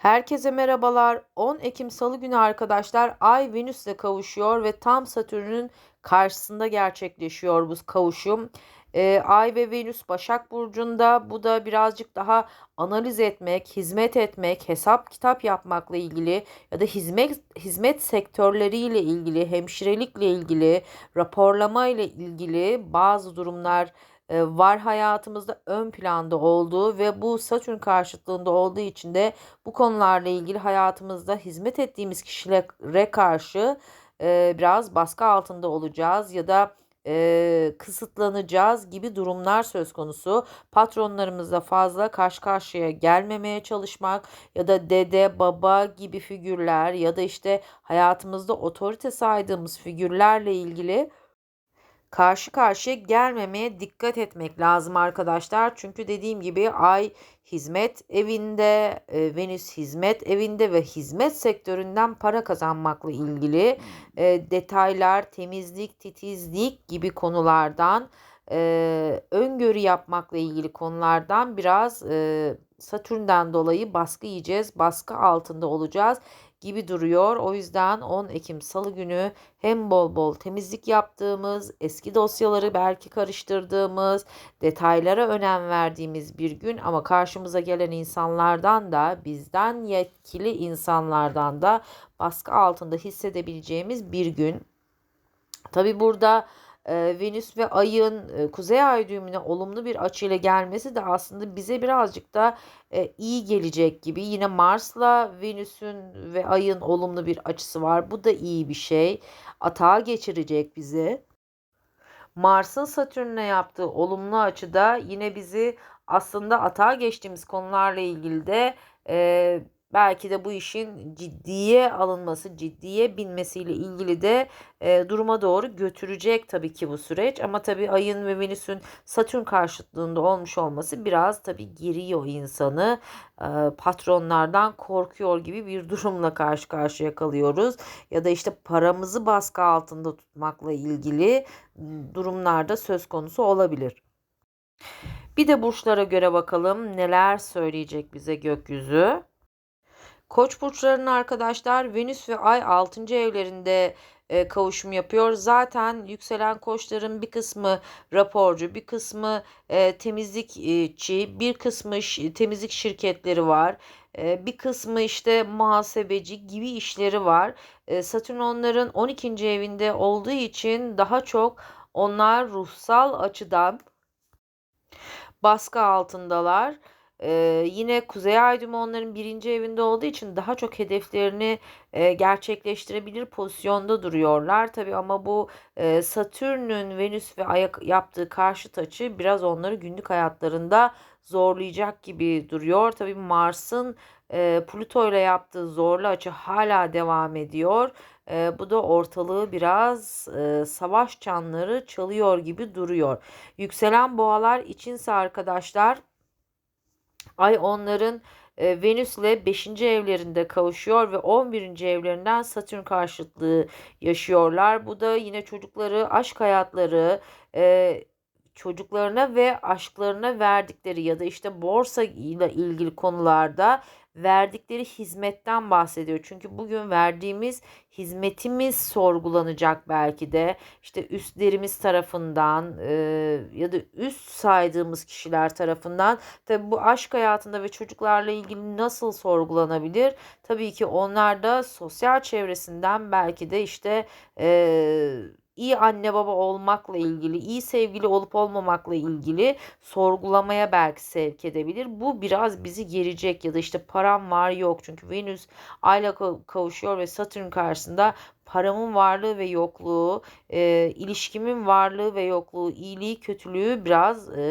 Herkese merhabalar. 10 Ekim Salı günü arkadaşlar Ay Venüs'le kavuşuyor ve tam Satürn'ün karşısında gerçekleşiyor bu kavuşum. Ee, Ay ve Venüs Başak Burcu'nda. Bu da birazcık daha analiz etmek, hizmet etmek, hesap kitap yapmakla ilgili ya da hizmet hizmet sektörleriyle ilgili, hemşirelikle ilgili, raporlama ile ilgili bazı durumlar e, var hayatımızda ön planda olduğu ve bu Satürn karşıtlığında olduğu için de bu konularla ilgili hayatımızda hizmet ettiğimiz kişilere karşı e, biraz baskı altında olacağız ya da e, kısıtlanacağız gibi durumlar söz konusu. Patronlarımızla fazla karşı karşıya gelmemeye çalışmak ya da dede, baba gibi figürler ya da işte hayatımızda otorite saydığımız figürlerle ilgili karşı karşıya gelmemeye dikkat etmek lazım arkadaşlar. Çünkü dediğim gibi Ay hizmet evinde, e, Venüs hizmet evinde ve hizmet sektöründen para kazanmakla ilgili e, detaylar, temizlik, titizlik gibi konulardan e, öngörü yapmakla ilgili konulardan biraz e, Satürn'den dolayı baskı yiyeceğiz, baskı altında olacağız gibi duruyor. O yüzden 10 Ekim Salı günü hem bol bol temizlik yaptığımız, eski dosyaları belki karıştırdığımız, detaylara önem verdiğimiz bir gün ama karşımıza gelen insanlardan da bizden yetkili insanlardan da baskı altında hissedebileceğimiz bir gün. Tabi burada Venüs ve Ay'ın Kuzey Ay düğümüne olumlu bir açıyla gelmesi de aslında bize birazcık da iyi gelecek gibi. Yine Mars'la Venüs'ün ve Ay'ın olumlu bir açısı var. Bu da iyi bir şey. Atağa geçirecek bizi. Mars'ın Satürn'e yaptığı olumlu açıda yine bizi aslında atağa geçtiğimiz konularla ilgili de e, belki de bu işin ciddiye alınması, ciddiye binmesiyle ilgili de e, duruma doğru götürecek tabii ki bu süreç. Ama tabii ayın ve Venüs'ün Satürn karşıtlığında olmuş olması biraz tabii geriyor insanı. E, patronlardan korkuyor gibi bir durumla karşı karşıya kalıyoruz. Ya da işte paramızı baskı altında tutmakla ilgili durumlarda söz konusu olabilir. Bir de burçlara göre bakalım neler söyleyecek bize gökyüzü. Koç burçlarının arkadaşlar Venüs ve Ay 6. evlerinde e, kavuşum yapıyor. Zaten yükselen koçların bir kısmı raporcu, bir kısmı e, temizlikçi, bir kısmı temizlik şirketleri var. E, bir kısmı işte muhasebeci gibi işleri var. E, Satürn onların 12. evinde olduğu için daha çok onlar ruhsal açıdan baskı altındalar. Ee, yine Kuzey Ay onların birinci evinde olduğu için daha çok hedeflerini e, gerçekleştirebilir pozisyonda duruyorlar. Tabii ama bu e, Satürn'ün Venüs ve Ay'a yaptığı karşıt açı biraz onları günlük hayatlarında zorlayacak gibi duruyor. Tabii Mars'ın e, Plüto ile yaptığı zorlu açı hala devam ediyor. E, bu da ortalığı biraz e, savaş çanları çalıyor gibi duruyor. Yükselen boğalar içinse arkadaşlar Ay onların e, Venüs ile 5. evlerinde kavuşuyor ve 11. evlerinden Satürn karşıtlığı yaşıyorlar. Bu da yine çocukları, aşk hayatları, e, çocuklarına ve aşklarına verdikleri ya da işte borsa ile ilgili konularda verdikleri hizmetten bahsediyor. Çünkü bugün verdiğimiz hizmetimiz sorgulanacak belki de işte üstlerimiz tarafından e, ya da üst saydığımız kişiler tarafından. Tabi bu aşk hayatında ve çocuklarla ilgili nasıl sorgulanabilir? Tabii ki onlar da sosyal çevresinden belki de işte e, iyi anne baba olmakla ilgili, iyi sevgili olup olmamakla ilgili sorgulamaya belki sevk edebilir. Bu biraz bizi gerecek ya da işte param var yok. Çünkü Venüs ayla kavuşuyor ve Satürn karşısında paramın varlığı ve yokluğu, e, ilişkimin varlığı ve yokluğu, iyiliği, kötülüğü biraz e,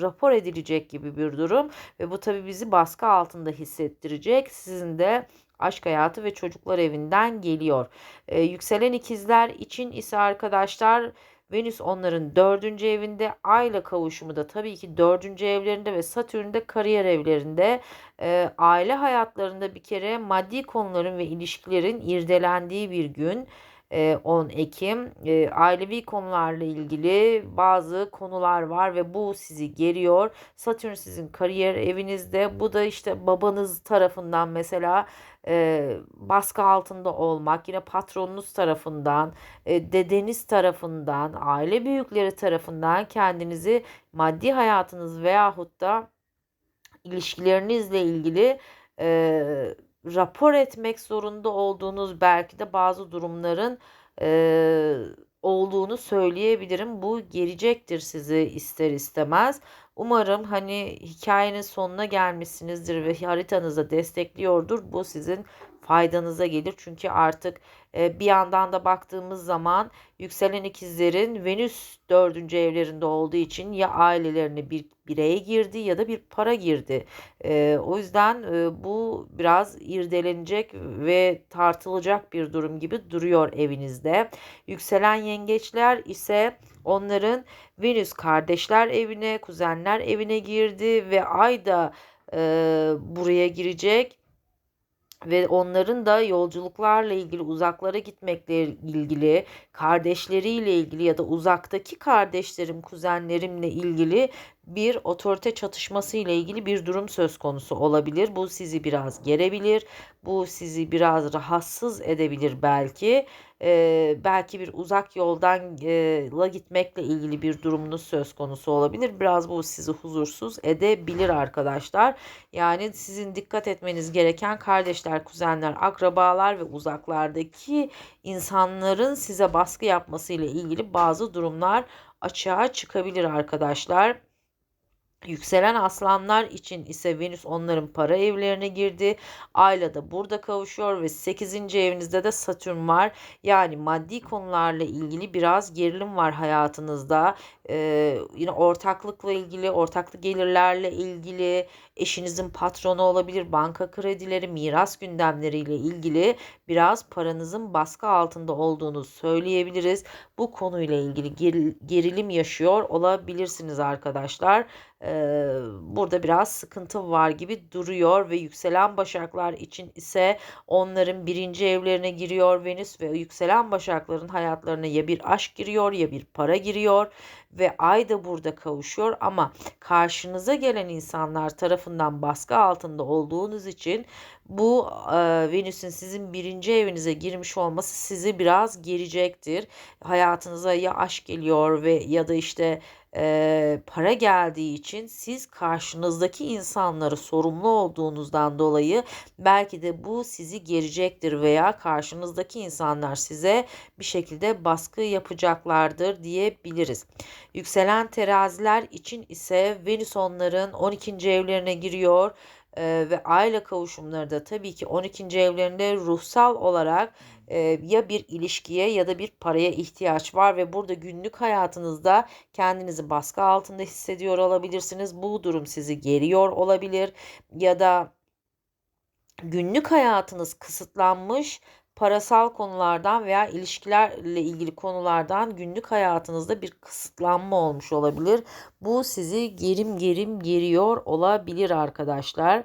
rapor edilecek gibi bir durum ve bu tabii bizi baskı altında hissettirecek. Sizin de aşk hayatı ve çocuklar evinden geliyor. Ee, yükselen ikizler için ise arkadaşlar Venüs onların dördüncü evinde Ayla kavuşumu da tabii ki dördüncü evlerinde ve Satürn'de kariyer evlerinde e, aile hayatlarında bir kere maddi konuların ve ilişkilerin irdelendiği bir gün. E, 10 Ekim. E, ailevi konularla ilgili bazı konular var ve bu sizi geriyor. Satürn sizin kariyer evinizde. Bu da işte babanız tarafından mesela e, baskı altında olmak, yine patronunuz tarafından, e, dedeniz tarafından, aile büyükleri tarafından kendinizi maddi hayatınız veyahut da ilişkilerinizle ilgili e, rapor etmek zorunda olduğunuz belki de bazı durumların e, olduğunu söyleyebilirim. Bu gelecektir sizi ister istemez. Umarım hani hikayenin sonuna gelmişsinizdir ve haritanıza destekliyordur. Bu sizin faydanıza gelir. Çünkü artık e, bir yandan da baktığımız zaman yükselen ikizlerin Venüs dördüncü evlerinde olduğu için ya ailelerine bir bireye girdi ya da bir para girdi. E, o yüzden e, bu biraz irdelenecek ve tartılacak bir durum gibi duruyor evinizde. Yükselen yengeçler ise onların Venüs kardeşler evine, kuzenler evine girdi ve Ay da buraya girecek ve onların da yolculuklarla ilgili uzaklara gitmekle ilgili kardeşleriyle ilgili ya da uzaktaki kardeşlerim kuzenlerimle ilgili bir otorite çatışması ile ilgili bir durum söz konusu olabilir. Bu sizi biraz gerebilir. Bu sizi biraz rahatsız edebilir belki. Ee, belki bir uzak yoldan e, la gitmekle ilgili bir durumunuz söz konusu olabilir. Biraz bu sizi huzursuz edebilir arkadaşlar. Yani sizin dikkat etmeniz gereken kardeşler, kuzenler, akrabalar ve uzaklardaki insanların size baskı yapması ile ilgili bazı durumlar açığa çıkabilir arkadaşlar. Yükselen aslanlar için ise Venüs onların para evlerine girdi. Ayla da burada kavuşuyor ve 8. evinizde de Satürn var. Yani maddi konularla ilgili biraz gerilim var hayatınızda. Ee, yine ortaklıkla ilgili, ortaklı gelirlerle ilgili, eşinizin patronu olabilir, banka kredileri, miras gündemleriyle ilgili biraz paranızın baskı altında olduğunu söyleyebiliriz. Bu konuyla ilgili gerilim yaşıyor olabilirsiniz arkadaşlar burada biraz sıkıntı var gibi duruyor ve yükselen başaklar için ise onların birinci evlerine giriyor Venüs ve yükselen başakların hayatlarına ya bir aşk giriyor ya bir para giriyor ve ay da burada kavuşuyor ama karşınıza gelen insanlar tarafından baskı altında olduğunuz için bu e, Venüs'ün sizin birinci evinize girmiş olması sizi biraz gerecektir. Hayatınıza ya aşk geliyor ve ya da işte e, para geldiği için siz karşınızdaki insanları sorumlu olduğunuzdan dolayı belki de bu sizi gerecektir veya karşınızdaki insanlar size bir şekilde baskı yapacaklardır diyebiliriz. Yükselen teraziler için ise Venüs onların 12. evlerine giriyor e, ve aile kavuşumları da tabii ki 12. evlerinde ruhsal olarak ya bir ilişkiye ya da bir paraya ihtiyaç var ve burada günlük hayatınızda kendinizi baskı altında hissediyor olabilirsiniz. Bu durum sizi geriyor olabilir ya da günlük hayatınız kısıtlanmış parasal konulardan veya ilişkilerle ilgili konulardan günlük hayatınızda bir kısıtlanma olmuş olabilir. Bu sizi gerim gerim geriyor olabilir arkadaşlar.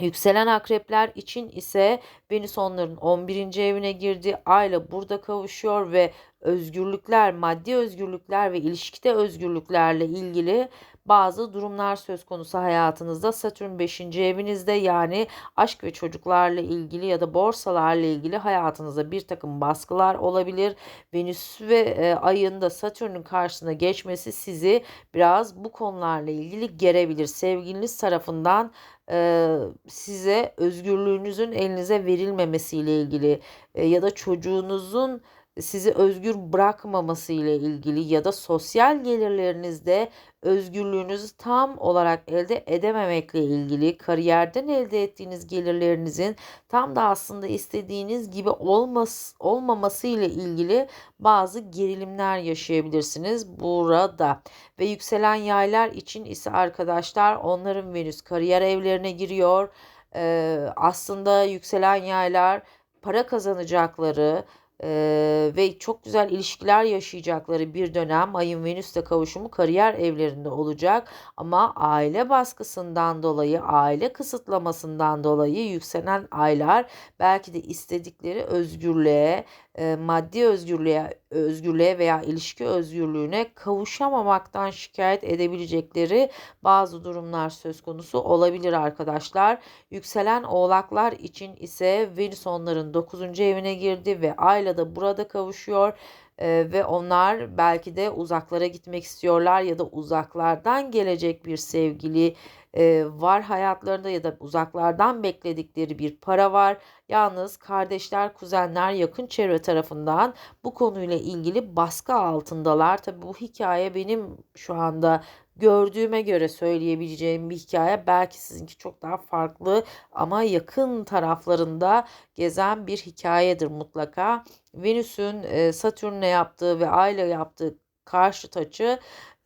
Yükselen akrepler için ise Venüs onların 11. evine girdi. Ayla burada kavuşuyor ve özgürlükler, maddi özgürlükler ve ilişkide özgürlüklerle ilgili bazı durumlar söz konusu hayatınızda. Satürn 5. evinizde yani aşk ve çocuklarla ilgili ya da borsalarla ilgili hayatınızda bir takım baskılar olabilir. Venüs ve e, ayın da Satürn'ün karşısına geçmesi sizi biraz bu konularla ilgili gerebilir. Sevgiliniz tarafından e, size özgürlüğünüzün elinize verilmemesiyle ilgili e, ya da çocuğunuzun sizi özgür bırakmaması ile ilgili ya da sosyal gelirlerinizde özgürlüğünüzü tam olarak elde edememekle ilgili kariyerden elde ettiğiniz gelirlerinizin tam da aslında istediğiniz gibi olmaz, olmaması ile ilgili bazı gerilimler yaşayabilirsiniz burada. Ve yükselen yaylar için ise arkadaşlar onların Venüs kariyer evlerine giriyor. Ee, aslında yükselen yaylar para kazanacakları, Ee, ve çok güzel ilişkiler yaşayacakları bir dönem ayın Venüs'te kavuşumu kariyer evlerinde olacak. Ama aile baskısından dolayı aile kısıtlamasından dolayı yükselen aylar belki de istedikleri özgürlüğe e, maddi özgürlüğe özgürlüğe veya ilişki özgürlüğüne kavuşamamaktan şikayet edebilecekleri bazı durumlar söz konusu olabilir arkadaşlar. Yükselen oğlaklar için ise Venüs onların 9. evine girdi ve Ayla da burada kavuşuyor. Ee, ve onlar belki de uzaklara gitmek istiyorlar ya da uzaklardan gelecek bir sevgili e, var hayatlarında ya da uzaklardan bekledikleri bir para var. Yalnız kardeşler, kuzenler, yakın çevre tarafından bu konuyla ilgili baskı altındalar. Tabi bu hikaye benim şu anda gördüğüme göre söyleyebileceğim bir hikaye. Belki sizinki çok daha farklı ama yakın taraflarında gezen bir hikayedir mutlaka. Venüs'ün e, Satürn'le yaptığı ve Ay'la yaptığı karşıt açı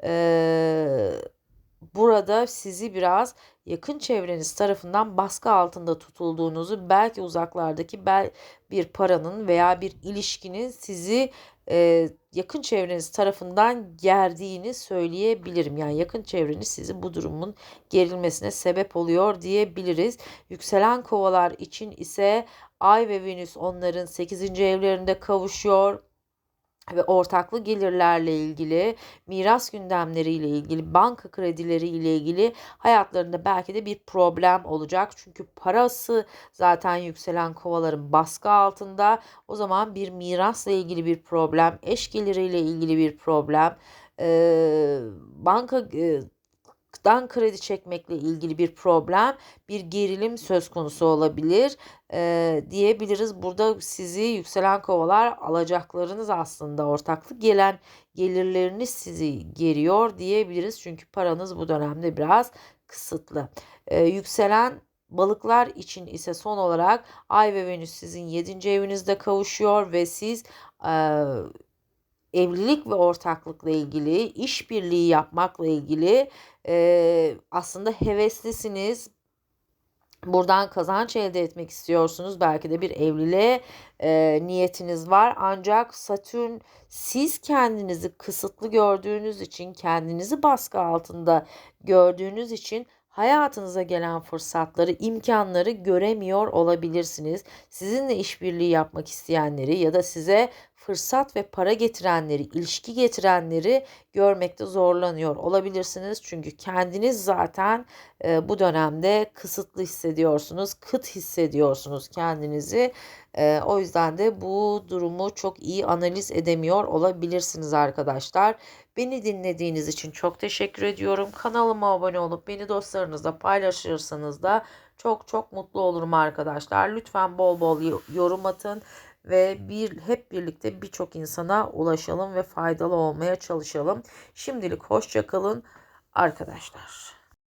e, burada sizi biraz yakın çevreniz tarafından baskı altında tutulduğunuzu belki uzaklardaki bir paranın veya bir ilişkinin sizi e, yakın çevreniz tarafından gerdiğini söyleyebilirim. Yani yakın çevreniz sizi bu durumun gerilmesine sebep oluyor diyebiliriz. Yükselen kovalar için ise Ay ve Venüs onların 8. evlerinde kavuşuyor ve ortaklı gelirlerle ilgili, miras gündemleriyle ilgili, banka kredileri ile ilgili hayatlarında belki de bir problem olacak. Çünkü parası zaten yükselen kovaların baskı altında. O zaman bir mirasla ilgili bir problem, eş geliriyle ilgili bir problem, banka dan kredi çekmekle ilgili bir problem, bir gerilim söz konusu olabilir e, diyebiliriz. Burada sizi yükselen kovalar alacaklarınız aslında ortaklık gelen gelirleriniz sizi geriyor diyebiliriz. Çünkü paranız bu dönemde biraz kısıtlı. E, yükselen Balıklar için ise son olarak Ay ve Venüs sizin 7. evinizde kavuşuyor ve siz e, evlilik ve ortaklıkla ilgili, işbirliği yapmakla ilgili e, aslında heveslisiniz. Buradan kazanç elde etmek istiyorsunuz. Belki de bir evliliğe e, niyetiniz var. Ancak Satürn siz kendinizi kısıtlı gördüğünüz için, kendinizi baskı altında gördüğünüz için hayatınıza gelen fırsatları, imkanları göremiyor olabilirsiniz. Sizinle işbirliği yapmak isteyenleri ya da size fırsat ve para getirenleri, ilişki getirenleri görmekte zorlanıyor olabilirsiniz. Çünkü kendiniz zaten e, bu dönemde kısıtlı hissediyorsunuz, kıt hissediyorsunuz kendinizi. E, o yüzden de bu durumu çok iyi analiz edemiyor olabilirsiniz arkadaşlar. Beni dinlediğiniz için çok teşekkür ediyorum. Kanalıma abone olup beni dostlarınızla paylaşırsanız da çok çok mutlu olurum arkadaşlar. Lütfen bol bol yorum atın ve bir hep birlikte birçok insana ulaşalım ve faydalı olmaya çalışalım. Şimdilik hoşça kalın arkadaşlar.